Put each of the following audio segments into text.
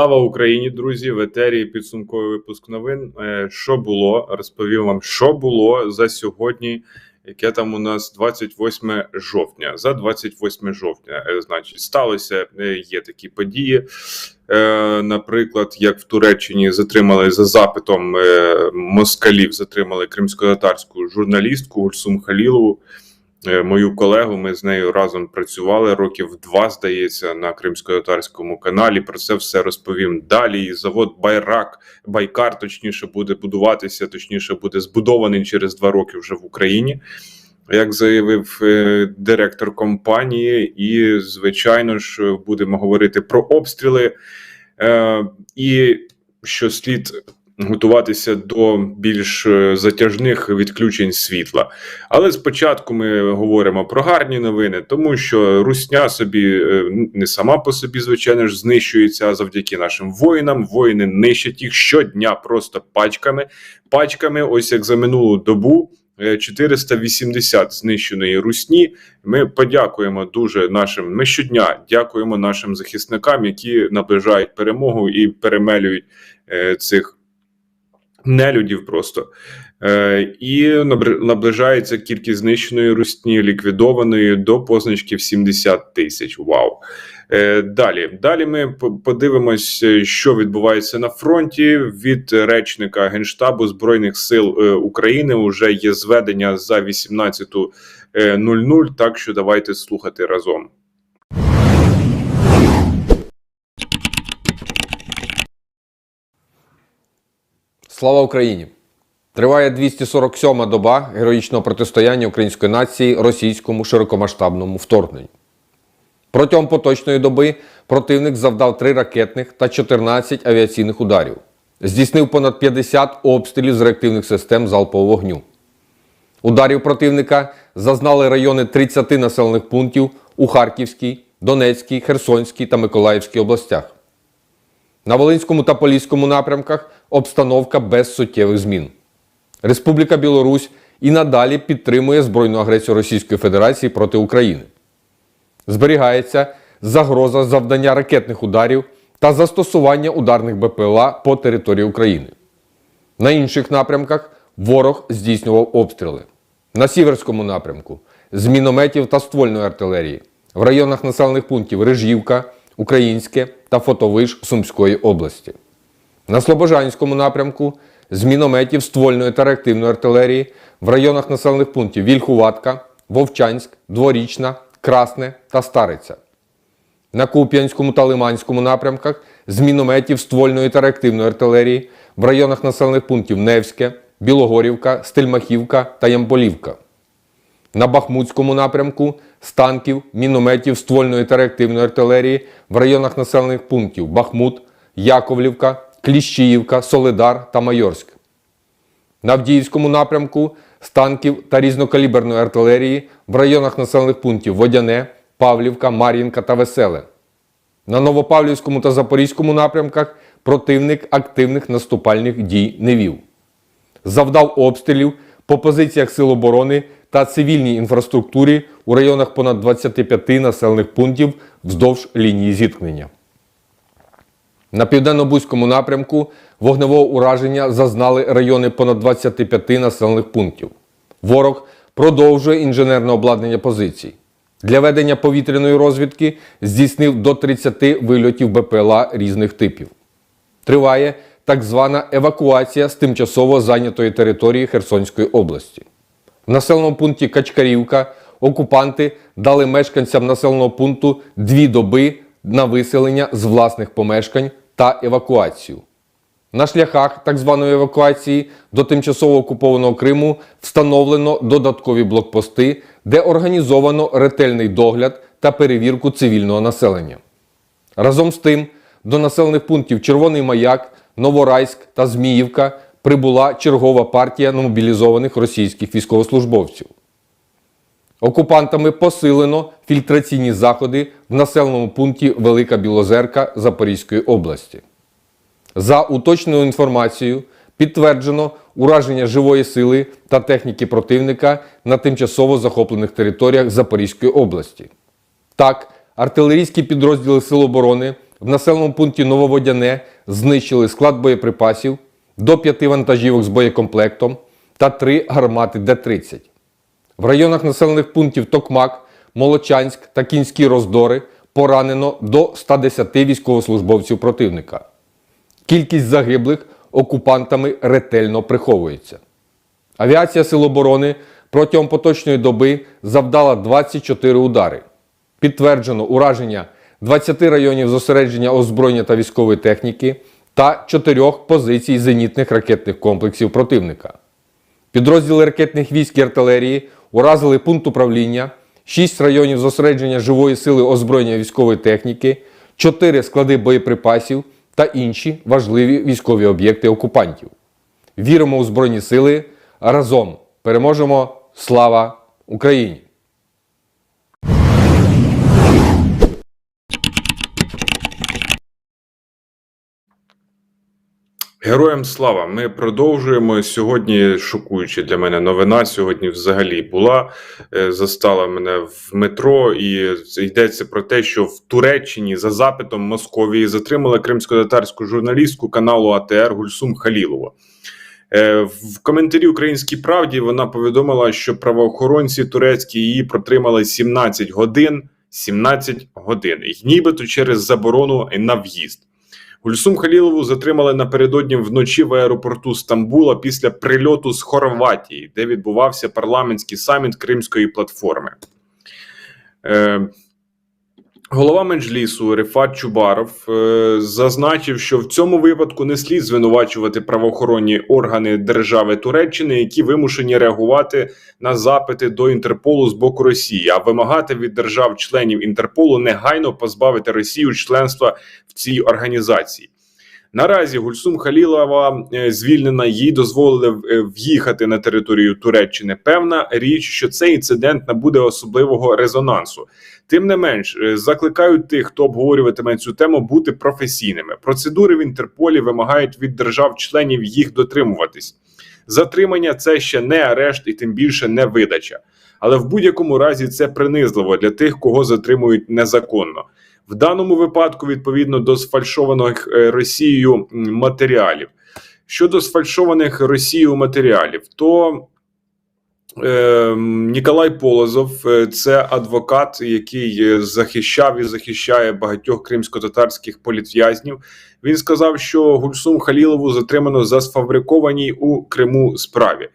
Слава Україні, друзі! В етері підсумковий випуск новин. Е, Що було? Розповім вам, що було за сьогодні. Яке там у нас 28 жовтня. За 28 жовтня, е, значить, сталося е, є такі події. Наприклад, як в Туреччині затримали за запитом москалів, затримали кримсько-татарську журналістку Гульсум Халілову. Е, Мою колегу, ми з нею разом працювали років два, здається, на кримсько-татарському каналі. Про це все розповім далі. І завод Байрак, Байкар, точніше, буде будуватися, точніше, буде збудований через два роки вже в Україні. Як заявив е, директор компанії, і звичайно ж будемо говорити про обстріли, е, і що слід готуватися до більш е, затяжних відключень світла. Але спочатку ми говоримо про гарні новини, тому що Русня собі е, не сама по собі, звичайно ж, знищується а завдяки нашим воїнам. Воїни нищать їх щодня просто пачками. Пачками, ось як за минулу добу. е, 480 знищеної русні. Ми подякуємо дуже нашим. Ми щодня дякуємо нашим захисникам, які наближають перемогу і перемелюють е, цих нелюдів просто. Е, і наближається кількість знищеної русні ліквідованої до позначки в 70 тисяч. Вау. Е, Далі, далі ми по- подивимось, е, що відбувається на фронті. Від речника Генштабу Збройних сил е, України вже є зведення за 18.00, Так що давайте слухати разом. Слава Україні! Триває 247-ма доба героїчного протистояння української нації російському широкомасштабному вторгненню. Протягом поточної доби противник завдав 3 ракетних та 14 авіаційних ударів. Здійснив понад 50 обстрілів з реактивних систем залпового вогню. Ударів противника зазнали райони 30 населених пунктів у Харківській, Донецькій, Херсонській та Миколаївській областях. На Волинському та Поліському напрямках обстановка без суттєвих змін. Республіка Білорусь і надалі підтримує збройну агресію Російської Федерації проти України. Зберігається загроза завдання ракетних ударів та застосування ударних БПЛА по території України. На інших напрямках ворог здійснював обстріли. На Сіверському напрямку з мінометів та ствольної артилерії, в районах населених пунктів Рижівка, Українське та Фотовиш Сумської області. На Слобожанському напрямку з мінометів ствольної та реактивної артилерії в районах населених пунктів Вільхуватка, Вовчанськ, Дворічна, Красне та Стариця. На Куп'янському та Лиманському напрямках з мінометів ствольної та реактивної артилерії в районах населених пунктів Невське, Білогорівка, Стельмахівка та Ямполівка. На Бахмутському напрямку з танків, мінометів ствольної та реактивної артилерії в районах населених пунктів Бахмут, Яковлівка, Кліщіївка, Солидар та Майорськ. На Авдіївському напрямку з танків та різнокаліберної артилерії в районах населених пунктів Водяне, Павлівка, Мар'їнка та Веселе. На Новопавлівському та Запорізькому напрямках противник активних наступальних дій не вів. Завдав обстрілів по позиціях Сил оборони та цивільній інфраструктурі у районах понад 25 населених пунктів вздовж лінії зіткнення. На південно-бузькому напрямку вогневого ураження зазнали райони понад 25 населених пунктів. Ворог продовжує інженерне обладнання позицій. Для ведення повітряної розвідки здійснив до 30 вильотів БПЛА різних типів. Триває так звана евакуація з тимчасово зайнятої території Херсонської області. В населеному пункті Качкарівка окупанти дали мешканцям населеного пункту дві доби на виселення з власних помешкань та евакуацію. На шляхах так званої евакуації до тимчасово окупованого Криму встановлено додаткові блокпости, де організовано ретельний догляд та перевірку цивільного населення. Разом з тим, до населених пунктів Червоний Маяк, Новорайськ та Зміївка прибула чергова партія мобілізованих російських військовослужбовців. Окупантами посилено фільтраційні заходи в населеному пункті Велика Білозерка Запорізької області. За уточненою інформацією, підтверджено ураження живої сили та техніки противника на тимчасово захоплених територіях Запорізької області. Так, артилерійські підрозділи Сил оборони в населеному пункті Нововодяне знищили склад боєприпасів до п'яти вантажівок з боєкомплектом та три гармати Д-30. В районах населених пунктів Токмак, Молочанськ та Кінські роздори поранено до 110 військовослужбовців противника. Кількість загиблих окупантами ретельно приховується. Авіація Сил оборони протягом поточної доби завдала 24 удари. Підтверджено ураження 20 районів зосередження озброєння та військової техніки та 4 позицій зенітних ракетних комплексів противника. Підрозділи ракетних військ і артилерії уразили пункт управління, 6 районів зосередження живої сили озброєння військової техніки, 4 склади боєприпасів та інші важливі військові об'єкти окупантів. Віримо у Збройні Сили. Разом переможемо! Слава Україні! Героям слава! Ми продовжуємо сьогодні. Шокуюча для мене новина. Сьогодні взагалі була е, застала мене в метро, і йдеться про те, що в Туреччині за запитом Московії затримали кримсько-татарську журналістку каналу АТР Гульсум Халілова. Е, В коментарі Українській правді вона повідомила, що правоохоронці турецькі її протримали 17 годин. 17 годин, і нібито через заборону на в'їзд. Гульсум Халілову затримали напередодні вночі в аеропорту Стамбула після прильоту з Хорватії, де відбувався парламентський саміт Кримської платформи. Е, голова Меджлісу Рефат Чубаров е, зазначив, що в цьому випадку не слід звинувачувати правоохоронні органи держави Туреччини, які вимушені реагувати на запити до Інтерполу з боку Росії, а вимагати від держав-членів Інтерполу негайно позбавити Росію членства в цій організації. Наразі Гульсум Халілова е, звільнена, їй дозволили е, в'їхати на територію Туреччини. Певна річ, що цей інцидент набуде особливого резонансу. Тим не менш, е, закликають тих, хто обговорюватиме цю тему, бути професійними. Процедури в Інтерполі вимагають від держав-членів їх дотримуватись. Затримання це ще не арешт і тим більше не видача. Але в будь-якому разі це принизливо для тих, кого затримують незаконно. В даному випадку, відповідно до сфальшованих е, Росією матеріалів. Щодо сфальшованих Росією матеріалів, то Ніколай Полозов е, це адвокат, який е, захищав і захищає багатьох кримсько-татарських політв'язнів. Він сказав, що Гульсум Халілову затримано за сфабрикованій у Криму справі.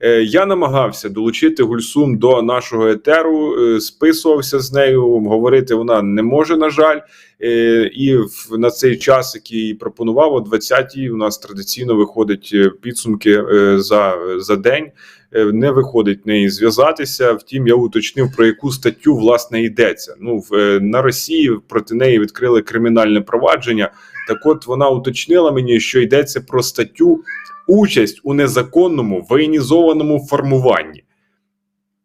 Е, Я намагався долучити Гульсум до нашого етеру, списувався з нею. Говорити вона не може, на жаль. І на цей час, який пропонував, о 20-й, у нас традиційно виходить підсумки за, за день. Е, Не виходить неї зв'язатися. Втім, я уточнив про яку статтю власне йдеться. Ну в е, на Росії проти неї відкрили кримінальне провадження. Так, от вона уточнила мені, що йдеться про статтю участь у незаконному воєнізованому формуванні.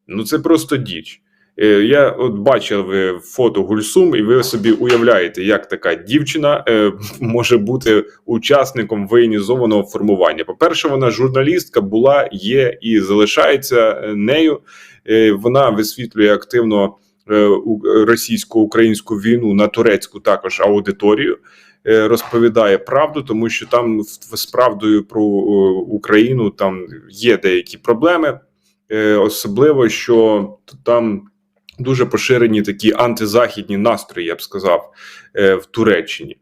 Ну це просто діч. Е, Я от бачив е, фото Гульсум, і ви собі уявляєте, як така дівчина е, може бути учасником воєнізованого формування. По-перше, вона журналістка була, є і залишається нею. Вона висвітлює активно російсько-українську війну на турецьку також аудиторію. Розповідає правду, тому що там в- з правдою про Україну там є деякі проблеми, особливо що там дуже поширені такі антизахідні настрої, я б сказав, е, в Туреччині.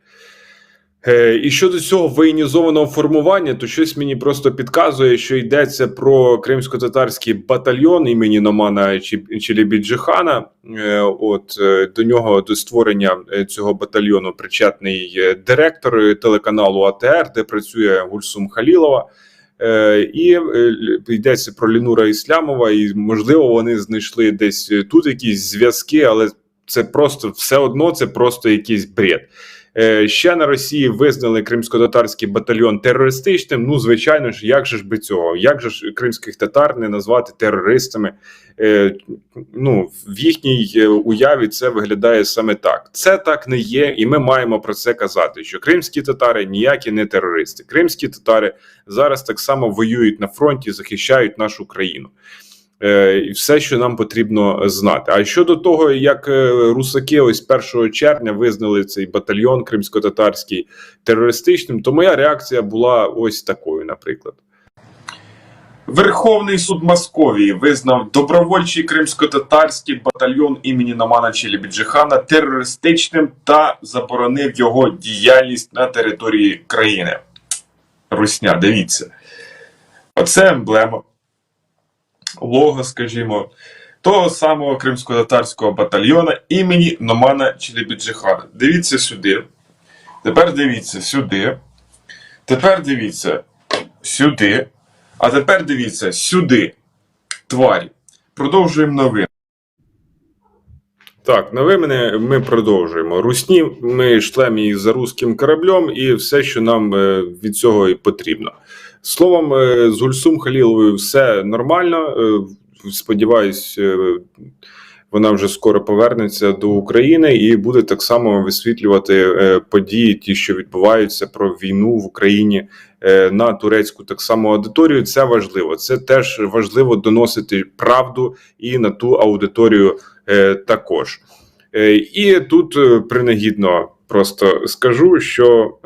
Е, І щодо цього воєнізованого формування, то щось мені просто підказує, що йдеться про кримсько-татарський батальйон імені Номана Челебіджихана. Е, От до нього до створення цього батальйону причетний директор телеканалу АТР, де працює Гульсум Халілова. Е, І е, йдеться про Лінура Іслямова, і можливо вони знайшли десь е, тут якісь зв'язки, але це просто все одно це просто якийсь бред. Е, Ще на Росії визнали кримсько-татарський батальйон терористичним. Ну, звичайно ж, як же ж би цього? Як же ж кримських татар не назвати терористами? Е, Ну, в їхній е, уяві це виглядає саме так. Це так не є, і ми маємо про це казати. Що кримські татари ніякі не терористи. Кримські татари зараз так само воюють на фронті, захищають нашу країну. Е, і все, що нам потрібно знати. А щодо того, як е, русаки ось 1 червня визнали цей батальйон кримсько-татарський терористичним, то моя реакція була ось такою, наприклад. Верховний суд Московії визнав добровольчий кримсько-татарський батальйон імені Намана Челебіджихана терористичним та заборонив його діяльність на території країни. Русня, дивіться. Оце емблема. Лого, скажімо, того самого кримсько-татарського батальйона імені Номана Челебіджихана. Дивіться сюди. Тепер дивіться сюди. Тепер дивіться сюди. А тепер дивіться сюди. Тварі. Продовжуємо новини. Так, новини ми продовжуємо. Русні ми шлемо їх за руським кораблем і все, що нам е, від цього і потрібно. Словом, е, з Гульсум Халіловою все нормально. Е, Сподіваюсь, е, вона вже скоро повернеться до України і буде так само висвітлювати події, ті, що відбуваються про війну в Україні на турецьку так само аудиторію. Це важливо. Це теж важливо доносити правду і на ту аудиторію також. І тут принагідно просто скажу, що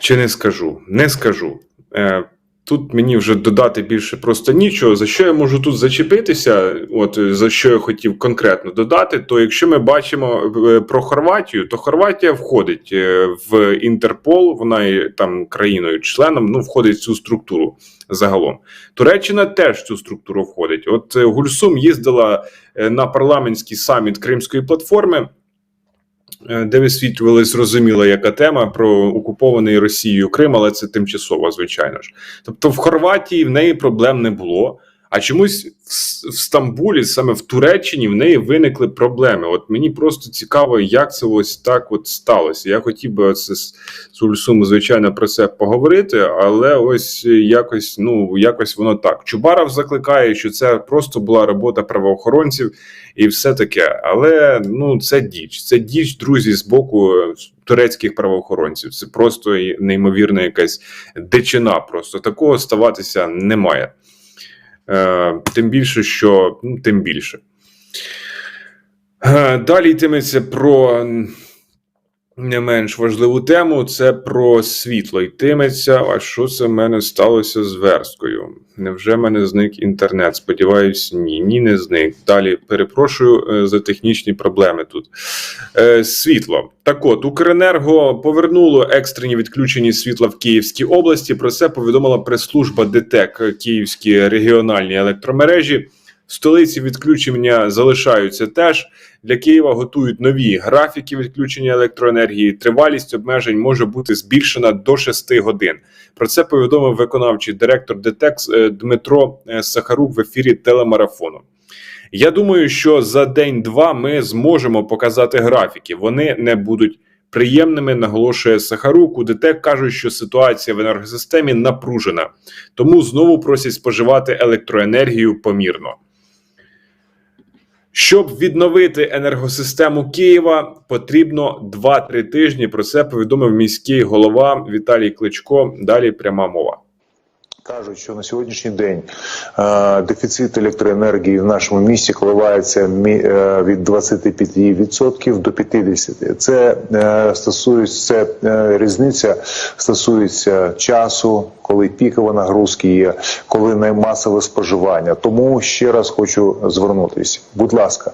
чи не скажу, не скажу. Е, Тут мені вже додати більше просто нічого. За що я можу тут зачепитися? От за що я хотів конкретно додати, то якщо ми бачимо е, про Хорватію, то Хорватія входить е, в Інтерпол, вона є там країною-членом, ну входить в цю структуру загалом. Туреччина теж в цю структуру входить. От Гульсум їздила на парламентський саміт Кримської платформи. Е, Де висвітлювали зрозуміла, яка тема про окупований Росією Крим, але це тимчасово, звичайно ж. Тобто в Хорватії в неї проблем не було. А чомусь в, в Стамбулі, саме в Туреччині, в неї виникли проблеми. От мені просто цікаво, як це ось так от сталося. Я хотів би оце з, з Ульсум, звичайно, про це поговорити, але ось якось, ну якось воно так. Чубаров закликає, що це просто була робота правоохоронців і все таке. Але ну це діч. Це діч, друзі, з боку турецьких правоохоронців. Це просто неймовірна якась дичина. Просто такого ставатися не має. Е, тим більше, що ну, тим більше. Е, далі йтиметься про не менш важливу тему: це про світло. Йтиметься. А що це в мене сталося з версткою? Невже в мене зник інтернет? Сподіваюсь, ні. Ні, не зник. Далі перепрошую е, за технічні проблеми тут. Е, світло. Так от, Укренерго повернуло екстрені відключені світла в Київській області. Про це повідомила прес-служба ДТЕК Київські регіональні електромережі. Столиці відключення залишаються теж. Для Києва готують нові графіки відключення електроенергії. Тривалість обмежень може бути збільшена до 6 годин. Про це повідомив виконавчий директор ДТЕК е, Дмитро е, Сахарук в ефірі телемарафону. Я думаю, що за день-два ми зможемо показати графіки. Вони не будуть приємними, наголошує Сахарук. У ДТЕК кажуть, що ситуація в енергосистемі напружена, тому знову просять споживати електроенергію помірно. Щоб відновити енергосистему Києва, потрібно 2-3 тижні. Про це повідомив міський голова Віталій Кличко. Далі пряма мова. Кажуть, що на сьогоднішній день е, дефіцит електроенергії в нашому місті коливається мі- е, від 25% до 50%. Це е, стосується е, різниця стосується часу, коли пікова нагрузки є, коли наймасове споживання. Тому ще раз хочу звернутися. Будь ласка,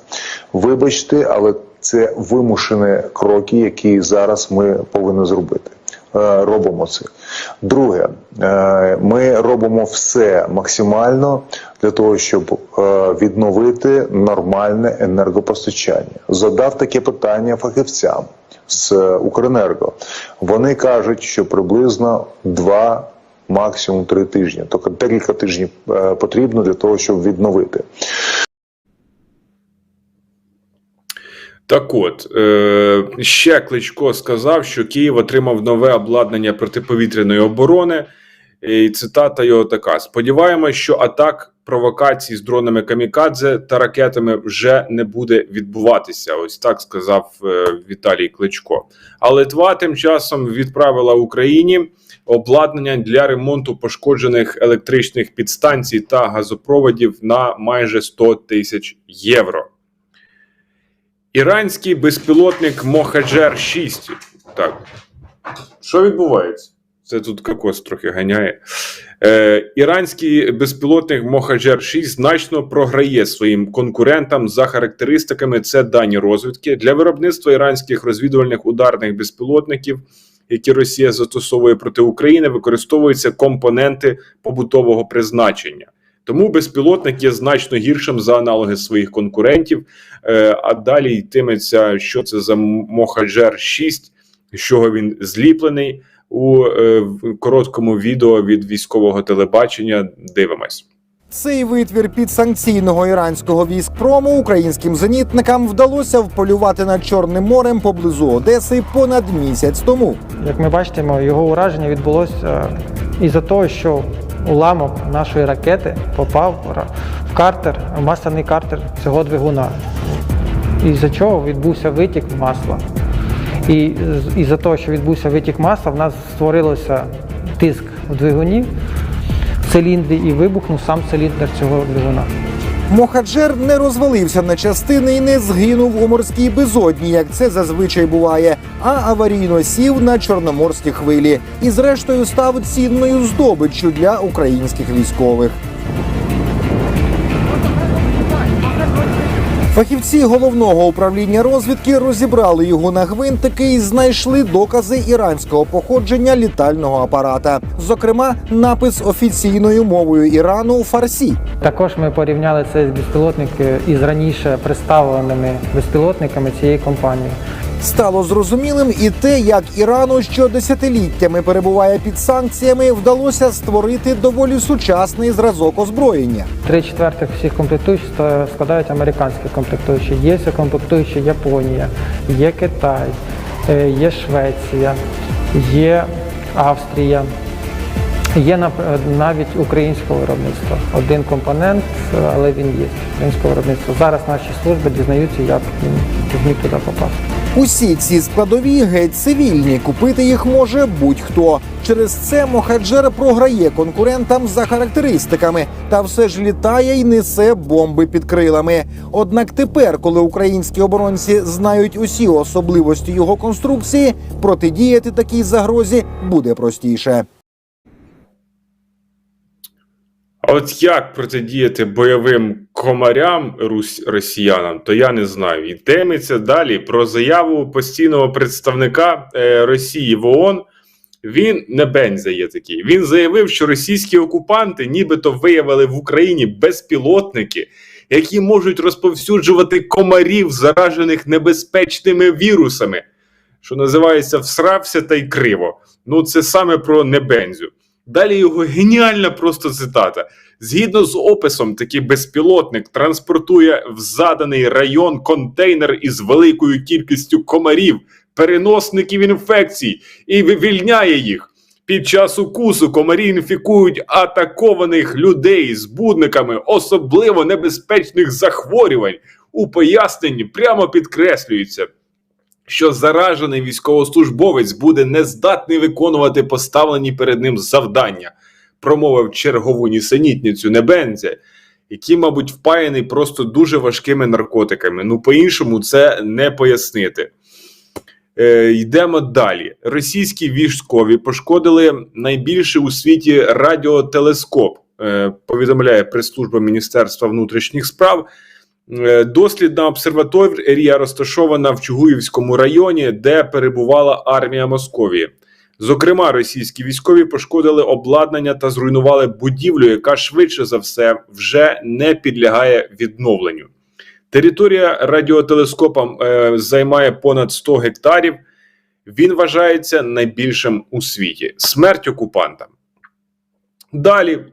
вибачте, але це вимушені кроки, які зараз ми повинні зробити. Е, Робимо це. Друге, е, ми робимо все максимально для того, щоб е, відновити нормальне енергопостачання. Задав таке питання фахівцям з Укренерго. Вони кажуть, що приблизно два. Максимум три тижні, тобто декілька тижнів потрібно для того, щоб відновити. Так от е, ще Кличко сказав, що Київ отримав нове обладнання протиповітряної оборони. І цитата його така: сподіваємось, що атак провокацій з дронами камікадзе та ракетами вже не буде відбуватися. Ось так сказав е, Віталій Кличко. А Литва тим часом відправила Україні обладнання для ремонту пошкоджених електричних підстанцій та газопроводів на майже 100 тисяч євро. Іранський безпілотник Мохаджер 6. Так. Що відбувається? Це тут кокос трохи ганяє. Е, іранський безпілотник Мохаджер 6 значно програє своїм конкурентам за характеристиками. Це дані розвідки для виробництва іранських розвідувальних ударних безпілотників, які Росія застосовує проти України, використовуються компоненти побутового призначення. Тому безпілотник є значно гіршим за аналоги своїх конкурентів. Е, а далі йтиметься, що це за Мохаджер 6, з чого він зліплений у е, короткому відео від військового телебачення. Дивимось. Цей витвір підсанкційного іранського військпрому українським зенітникам вдалося вполювати над Чорним морем поблизу Одеси понад місяць тому. Як ми бачимо, його ураження відбулося із-за того, що уламок нашої ракети попав в картер, в масляний картер цього двигуна. Із-за чого відбувся витік масла. І з- із-за того, що відбувся витік масла, в нас створилося тиск в двигуні, в циліндрі і вибухнув сам циліндр цього двигуна. Мохаджер не розвалився на частини і не згинув у морській безодні, як це зазвичай буває, а аварійно сів на чорноморські хвилі і, зрештою, став цінною здобиччю для українських військових. Фахівці головного управління розвідки розібрали його на гвинтики і знайшли докази іранського походження літального апарата, зокрема, напис офіційною мовою Ірану фарсі. Також ми порівняли цей безпілотник безпілотники із раніше представленими безпілотниками цієї компанії. Стало зрозумілим і те, як Ірану, що десятиліттями перебуває під санкціями, вдалося створити доволі сучасний зразок озброєння. Три четвертих всіх комплектуючих складають американські комплектуючі. Є комплектуючі Японія, є Китай, е, є Швеція, є Австрія, є навіть українського виробництва. Один компонент, е, але він є українського виробництва. Зараз наші служби дізнаються, як він туди попасти. Усі ці складові геть цивільні. Купити їх може будь-хто. Через це Мохаджер програє конкурентам за характеристиками, та все ж літає і несе бомби під крилами. Однак тепер, коли українські оборонці знають усі особливості його конструкції, протидіяти такій загрозі буде простіше. А от як протидіяти бойовим комарям рус... росіянам, то я не знаю. Йдеться далі про заяву постійного представника е, Росії в ООН. Він не бенза є такий. Він заявив, що російські окупанти нібито виявили в Україні безпілотники, які можуть розповсюджувати комарів, заражених небезпечними вірусами, що називається всрався та й криво. Ну, це саме про небензю. Далі його геніальна просто цитата. Згідно з описом, такий безпілотник транспортує в заданий район контейнер із великою кількістю комарів, переносників інфекцій і вивільняє їх. Під час укусу комарі інфікують атакованих людей з будниками особливо небезпечних захворювань. У поясненні прямо підкреслюється, що заражений військовослужбовець буде нездатний виконувати поставлені перед ним завдання, промовив чергову нісенітницю Небензя, який, мабуть, впаяний просто дуже важкими наркотиками. Ну, по-іншому це не пояснити. Е, йдемо далі. Російські військові пошкодили найбільший у світі радіотелескоп, е, повідомляє прес-служба Міністерства внутрішніх справ. Е, Дослідна обсерваторія розташована в Чугуївському районі, де перебувала армія Московії. Зокрема, російські військові пошкодили обладнання та зруйнували будівлю, яка швидше за все вже не підлягає відновленню. Територія радіотелескопа е, займає понад 100 гектарів. Він вважається найбільшим у світі. Смерть окупантам. Далі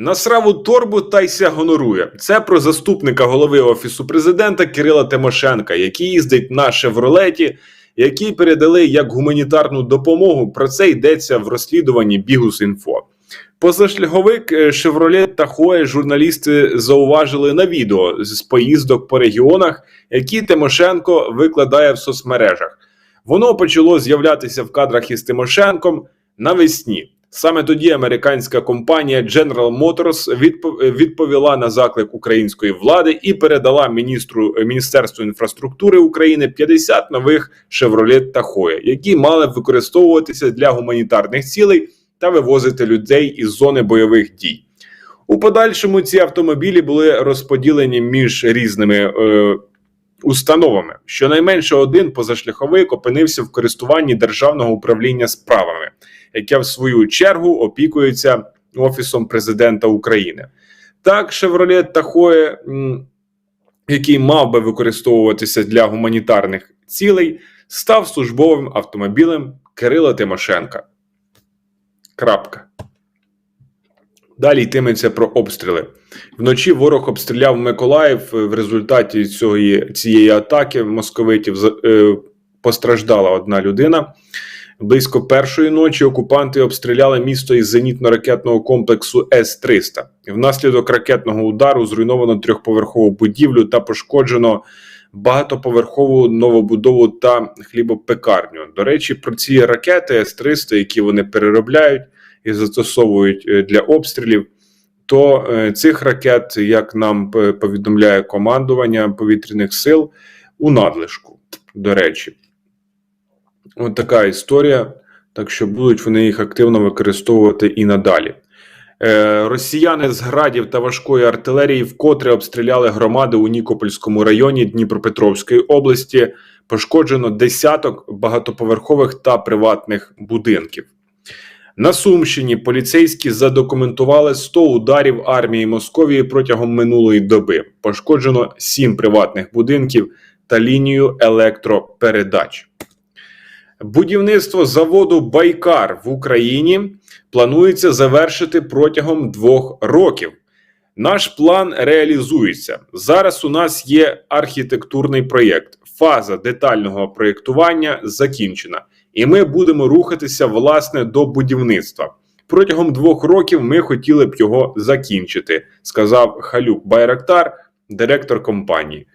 Насрав у торбу та й ся гонорує. Це про заступника голови офісу президента Кирила Тимошенка, який їздить на шевролеті, який передали як гуманітарну допомогу. Про це йдеться в розслідуванні Бігус.Інфо. Позашляховик е, Шевролет та Хуе журналісти зауважили на відео з поїздок по регіонах, які Тимошенко викладає в соцмережах. Воно почало з'являтися в кадрах із Тимошенком навесні. Саме тоді американська компанія General Motors відпо- відповіла на заклик української влади і передала міністру Міністерству інфраструктури України 50 нових Chevrolet Tahoe, які мали використовуватися для гуманітарних цілей та вивозити людей із зони бойових дій. У подальшому ці автомобілі були розподілені між різними е, установами. Щонайменше один позашляховик опинився в користуванні державного управління справами, яке в свою чергу опікується офісом президента України. Так, Chevrolet Tahoe, який мав би використовуватися для гуманітарних цілей, став службовим автомобілем Кирила Тимошенка. Крапка. Далі йтиметься про обстріли. Вночі ворог обстріляв Миколаїв. В результаті цієї, цієї атаки московитів е, постраждала одна людина. Близько першої ночі окупанти обстріляли місто із зенітно-ракетного комплексу С-300. Внаслідок ракетного удару зруйновано трьохповерхову будівлю та пошкоджено багатоповерхову новобудову та хлібопекарню. До речі, про ці ракети С-300, які вони переробляють і застосовують е, для обстрілів, то е, цих ракет, як нам повідомляє командування повітряних сил, у надлишку. До речі, от така історія. Так що будуть вони їх активно використовувати і надалі. Е, Росіяни з градів та важкої артилерії вкотре обстріляли громади у Нікопольському районі Дніпропетровської області. Пошкоджено десяток багатоповерхових та приватних будинків. На Сумщині поліцейські задокументували 100 ударів армії Московії протягом минулої доби. Пошкоджено 7 приватних будинків та лінію електропередач. Будівництво заводу Байкар в Україні планується завершити протягом двох років. Наш план реалізується. Зараз у нас є архітектурний проєкт. Фаза детального проєктування закінчена, і ми будемо рухатися власне до будівництва. Протягом двох років ми хотіли б його закінчити, сказав Халюк Байрактар, директор компанії.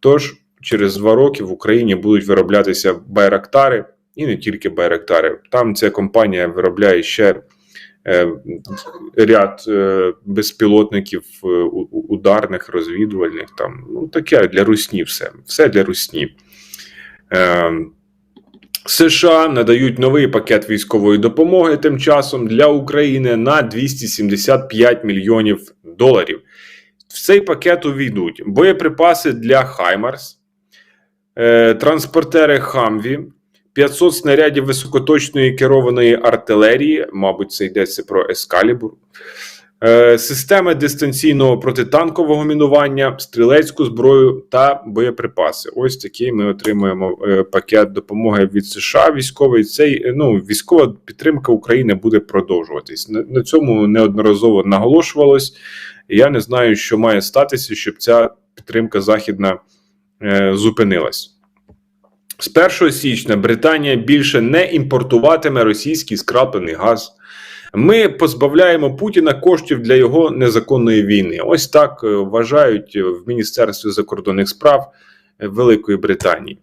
Тож через два роки в Україні будуть вироблятися байрактари, і не тільки байрактари. Там ця компанія виробляє ще е, ряд е, безпілотників е, ударних, розвідувальних. Там ну таке для русні, все, все для русні. США надають новий пакет військової допомоги тим часом для України на 275 мільйонів доларів. В цей пакет увійдуть боєприпаси для Хаймарс, транспортери Хамві, 500 снарядів високоточної керованої артилерії, мабуть, це йдеться про Ескалібур, е, системи дистанційного протитанкового мінування, стрілецьку зброю та боєприпаси. Ось такий ми отримуємо е, пакет допомоги від США. Військовий цей е, ну військова підтримка України буде продовжуватись. На, цьому неодноразово наголошувалось. Я не знаю, що має статися, щоб ця підтримка західна зупинилась. З 1 січня Британія більше не імпортуватиме російський скраплений газ. Ми позбавляємо Путіна коштів для його незаконної війни. Ось так е, вважають в Міністерстві закордонних справ е, Великої Британії.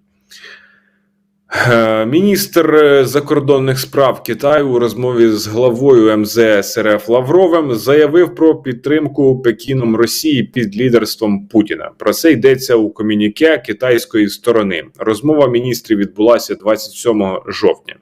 Е, Міністр е, закордонних справ Китаю у розмові з главою МЗС РФ Лавровим заявив про підтримку Пекіном Росії під лідерством Путіна. Про це йдеться у комюніке китайської сторони. Розмова міністрів відбулася 27 жовтня.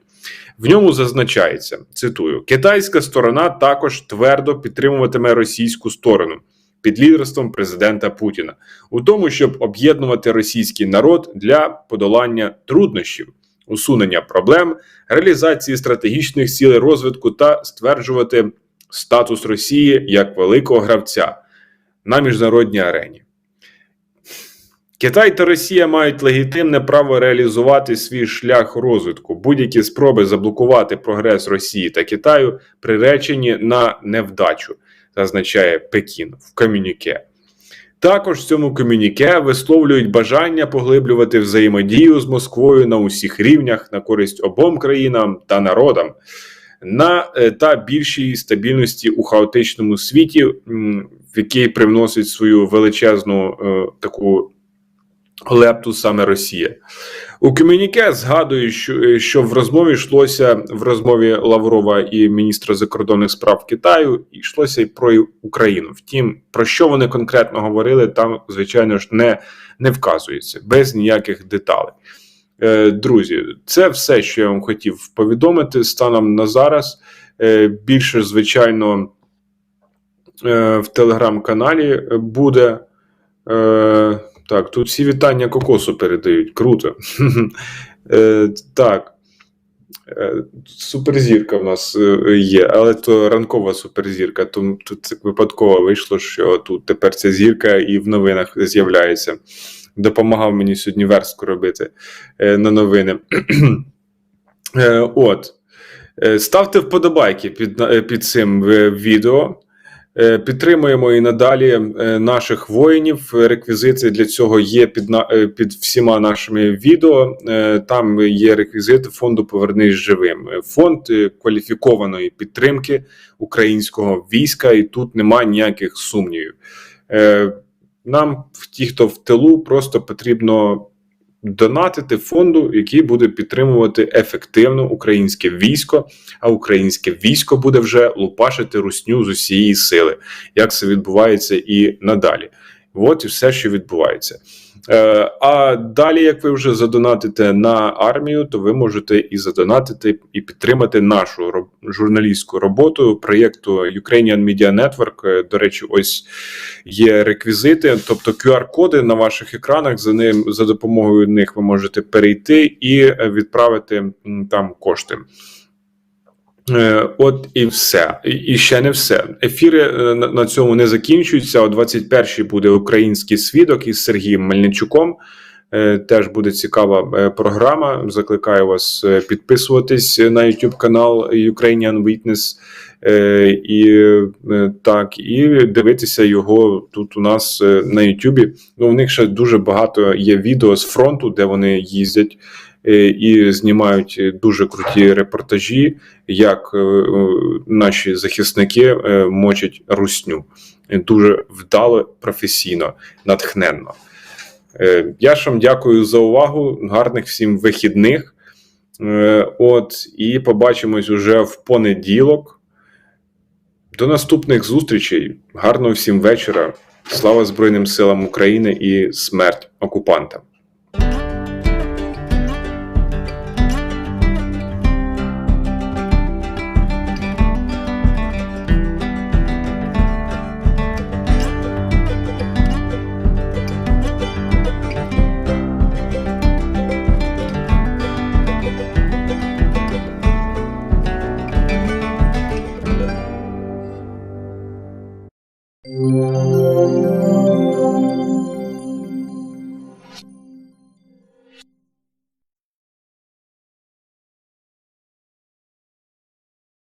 В ньому зазначається: цитую: китайська сторона також твердо підтримуватиме російську сторону під лідерством президента Путіна у тому, щоб об'єднувати російський народ для подолання труднощів, усунення проблем, реалізації стратегічних цілей розвитку та стверджувати статус Росії як великого гравця на міжнародній арені. Китай та Росія мають легітимне право реалізувати свій шлях розвитку. Будь-які спроби заблокувати прогрес Росії та Китаю приречені на невдачу, зазначає Пекін в комюніке. Також в цьому комюніке висловлюють бажання поглиблювати взаємодію з Москвою на усіх рівнях на користь обом країнам та народам на е, та більшій стабільності у хаотичному світі, в який привносить свою величезну е, таку лепту саме Росія. У комюніке згадую, що, що в розмові йшлося в розмові Лаврова і міністра закордонних справ Китаю, йшлося і про Україну. Втім, про що вони конкретно говорили, там, звичайно ж, не, не вказується без ніяких деталей. Е, Друзі, це все, що я вам хотів повідомити станом на зараз. Е, Більше, звичайно, е, в телеграм-каналі буде. Так, тут всі вітання кокосу передають. Круто. Е, Так. Е, Суперзірка в нас е, є, але то ранкова суперзірка. Тому тут випадково вийшло, що тут тепер ця зірка і в новинах з'являється. Допомагав мені сьогодні верстку робити на новини. От. Ставте вподобайки під, під цим відео. Е, Підтримуємо і надалі е, наших воїнів. Реквізити для цього є під, е, під всіма нашими відео. Там є реквізити фонду Повернись живим. Фонд кваліфікованої підтримки українського війська, і тут немає ніяких сумнівів. Нам, ті, хто в тилу, просто потрібно донатити фонду, який буде підтримувати ефективно українське військо, а українське військо буде вже лупашити русню з усієї сили, як це відбувається і надалі. От і все, що відбувається. Е, а далі, як ви вже задонатите на армію, то ви можете і задонатити і підтримати нашу роб- журналістську роботу проєкту Ukrainian Media Network. Е, До речі, ось є реквізити, тобто QR-коди на ваших екранах. За ним за допомогою них ви можете перейти і е, відправити там кошти. Е, От і все. І- ще не все. Ефіри е, на цьому не закінчуються. О 21-й буде український свідок із Сергієм Мельничуком. Е, Теж буде цікава програма. Закликаю вас підписуватись на YouTube канал Ukrainian Witness і так, і дивитися його тут у нас на YouTube. Ну, у них ще дуже багато є відео з фронту, де вони їздять і знімають е, дуже круті репортажі, як е, е, наші захисники е, мочать русню. Е, Дуже вдало, професійно, натхненно. Е, Я ж вам дякую за увагу. Гарних всім вихідних. Е, От, і побачимось уже в понеділок. До наступних зустрічей. Гарного всім вечора. Слава Збройним силам України і смерть окупантам.